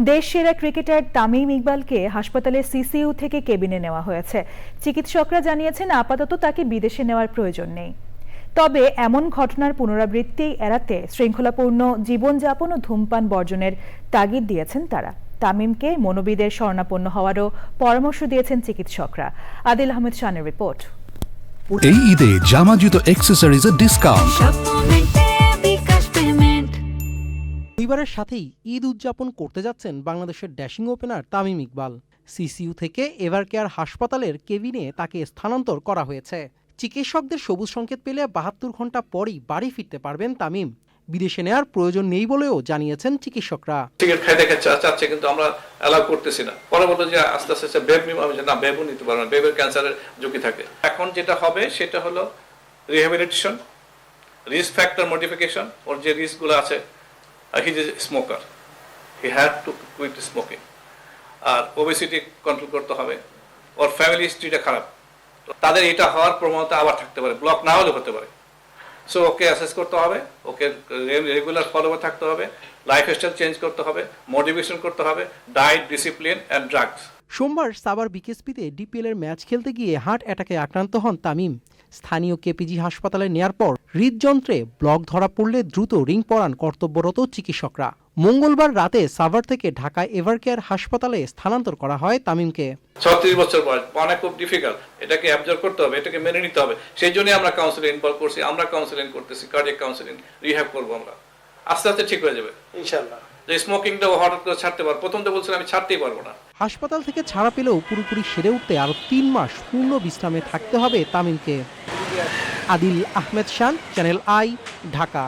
দেশ সেরা ক্রিকেটার তামিম ইকবালকে হাসপাতালে সিসিইউ থেকে কেবিনে নেওয়া হয়েছে। চিকিৎসকরা জানিয়েছেন আপাতত তাকে বিদেশে নেওয়ার প্রয়োজন নেই। তবে এমন ঘটনার পুনরাবৃত্তি এড়াতে শৃঙ্খলাপূর্ণ জীবনযাপন ও ধূমপান বর্জনের তাগিদ দিয়েছেন তারা। তামিমকে মনোবিদের শরণাপন্ন হওয়ারও পরামর্শ দিয়েছেন চিকিৎসকরা। আদিল আহমেদ শানের রিপোর্ট। এই ঈদে জামা জুতো অ্যাক্সেসরিজের ডিসকাউন্ট পরিবারের সাথেই ঈদ উদযাপন করতে যাচ্ছেন বাংলাদেশের dashing opener Tamim Iqbal. CCU থেকে এভার কেয়ার হাসপাতালের কেবিনে তাকে স্থানান্তর করা হয়েছে। চিকিৎসকদের সবুজ সংকেত পেলে বাহাত্তর ঘণ্টা পরই বাড়ি ফিরতে পারবেন তামিম। বিদেশে নেওয়ার প্রয়োজন নেই বলেও জানিয়েছেন চিকিৎসকরা। খাইতে চাচ্ছে কিন্তু আমরা অ্যালাউ করতেছি না। পরে বলল যে আস্তে আস্তে বেব না বেবও নিতে পারব না, বেবের ক্যান্সারের ঝুঁকি থাকে। এখন যেটা হবে সেটা হলো rehabilitation risk factor modification or যে রিস্কগুলো আছে he a smoker he had to quit smoking আর ওবেসিটি কন্ট্রোল করতে হবে। ওর ফ্যামিলি হিস্ট্রিটা খারাপ। তাদের এটা হওয়ার প্রবণতা আবার থাকতে পারে। ব্লক না হলেও হতে পারে। সো ওকে অ্যাসেস করতে হবে। ওকে রেগুলার ফলোভার থাকতে হবে। লাইফস্টাইল চেঞ্জ করতে হবে। মোটিভেশন করতে হবে। ডায়েট ডিসিপ্লিন অ্যান্ড ড্রাগস সোমবার সাবার বিকেএসপিতে ডিপিএল এর ম্যাচ খেলতে গিয়ে হার্ট অ্যাটাকে আক্রান্ত হন তামিম। স্থানীয় কেপিজি হাসপাতালে নেয়ার পর হৃদযন্ত্রে ব্লক ধরা পড়লে দ্রুত রিং পরান কর্তব্যরত চিকিৎসকরা। মঙ্গলবার রাতে সাভার থেকে ঢাকায় এভারকেয়ার হাসপাতালে স্থানান্তর করা হয় তামিমকে। ছত্রিশ বছর বয়স অনেক খুব ডিফিকাল্ট এটাকে অ্যাবজর্ভ করতে হবে এটাকে মেনে নিতে হবে। সেই জন্যই আমরা কাউন্সিলিং ইনভলভ করছি আমরা কাউন্সিলিং করতেছি কার্ডিয়াক কাউন্সিলিং রিহ্যাব করব আমরা। আস্তে আস্তে ঠিক হয়ে যাবে। ইনশাল্লাহ যে স্মোকিংটা হঠাৎ করে ছাড়তে পারব প্রথম তো বলছিলাম আমি ছাড়তেই পারব না। হাসপাতাল থেকে ছাড়া পেলেও পুরোপুরি সেরে উঠতে আরও তিন মাস পূর্ণ বিশ্রামে থাকতে হবে তামিমকে। Adil Ahmed Shan, Channel i, Dhaka.